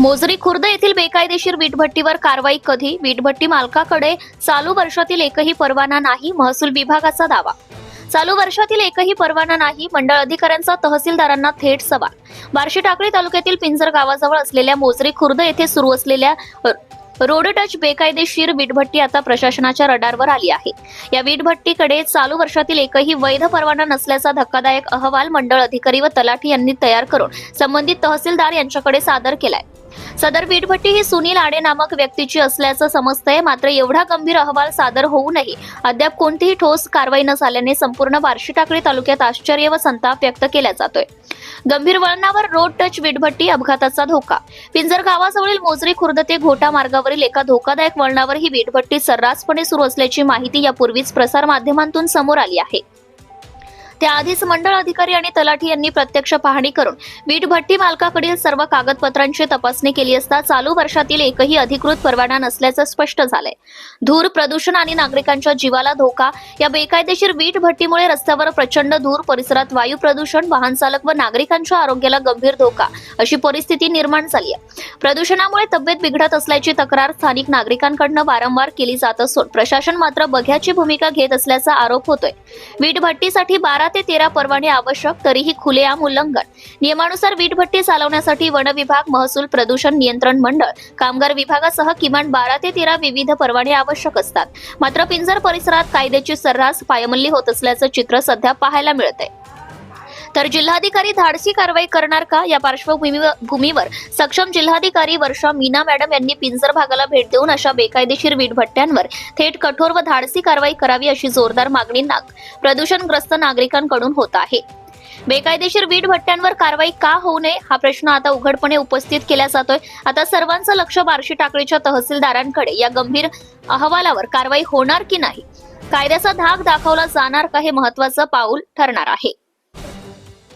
मोजरी खुर्द येथील बेकायदेशीर वीटभट्टीवर कारवाई कधी? वीटभट्टी मालकाकडे चालू वर्षातील एकही परवाना नाही महसूल विभागाचा दावा. चालू वर्षातील एकही परवाना नाही मंडळ अधिकाऱ्यांचा तहसीलदारांना थेट सवाल. बार्शी टाकळी तालुक्यातील पिंजर गावाजवळ असलेल्या मोजरी खुर्द येथे सुरू असलेल्या रोड टच बेकायदेशीर वीटभट्टी आता प्रशासनाच्या रडारवर आली आहे. या वीटभट्टीकडे चालू वर्षातील एकही वैध परवाना नसल्याचा धक्कादायक अहवाल मंडळ अधिकारी व तलाठी यांनी तयार करून संबंधित तहसीलदार यांच्याकडे सादर केलाय. सदर वीटभट्टी ही सुनील आडे नामक व्यक्तीची असल्याचं समजतंय. मात्र एवढा गंभीर अहवाल सादर होऊनही अद्याप कोणतीही ठोस कारवाई न झाल्याने संपूर्ण बार्शी टाकळी तालुक्यात आश्चर्य व संताप व्यक्त केला जातोय. गंभीर वळणावर रोड टच वीटभट्टी अपघाताचा धोका. पिंजर गावाजवळील मोजरी खुर्द ते घोटा मार्गावरील एका धोकादायक वळणावर ही वीटभट्टी सर्रासपणे सुरू असल्याची माहिती यापूर्वीच प्रसार माध्यमांतून समोर आली आहे. त्याआधीच मंडळ अधिकारी आणि तलाठी यांनी प्रत्यक्ष पाहणी करून वीटभट्टी मालकाकडील सर्व कागदपत्रांची तपासणी केली असता चालू वर्षातील एकही अधिकृत परवाना नसल्याचं स्पष्ट झालंय. धूर प्रदूषण आणि नागरिकांच्या जीवाला धोका या बेकायदेशीर वीट भट्टीमुळे रस्त्यावर प्रचंड धूर परिसरात वायू प्रदूषण वाहन चालक व नागरिकांच्या आरोग्याला गंभीर धोका अशी परिस्थिती निर्माण झाली आहे. प्रदूषणामुळे तब्येत बिघडत असल्याची तक्रार स्थानिक नागरिकांकडनं वारंवार केली जात असून प्रशासन मात्र बघ्याची भूमिका घेत असल्याचा आरोप होतोय. वीट भट्टीसाठी बारा ते तेरा परवाने आवश्यक तरीही खुलेआम उल्लंघन नियमानुसार वीटभट्टी चालवण्यासाठी वन विभाग महसूल प्रदूषण नियंत्रण मंडळ कामगार विभागासह किमान बारा ते तेरा विविध परवाने आवश्यक असतात. मात्र पिंजर परिसरात कायद्याची सर्रास पायमल्ली होत असल्याचं चित्र सध्या पाहायला मिळत आहे तर जिल्हाधिकारी धाडसी कारवाई करणार का या पार्श्वभूमीवर भूमीवर सक्षम जिल्हाधिकारी वर्षा मीना मॅडम यांनी पिंजर भागाला भेट देऊन अशा बेकायदेशीर वीटभट्ट्यांवर थेट कठोर व धाडसी कारवाई करावी अशी जोरदार मागणी नाग प्रदूषणग्रस्त नागरिकांकडून होत आहे. बेकायदेशीर वीट भट्ट्यांवर कारवाई का होऊ नये हा प्रश्न आता उघडपणे उपस्थित केला जातोय. आता सर्वांचं लक्ष बार्शी टाकळीच्या तहसीलदारांकडे. या गंभीर अहवालावर कारवाई होणार की नाही? कायद्याचा धाक दाखवला जाणार का हे महत्वाचं पाऊल ठरणार आहे.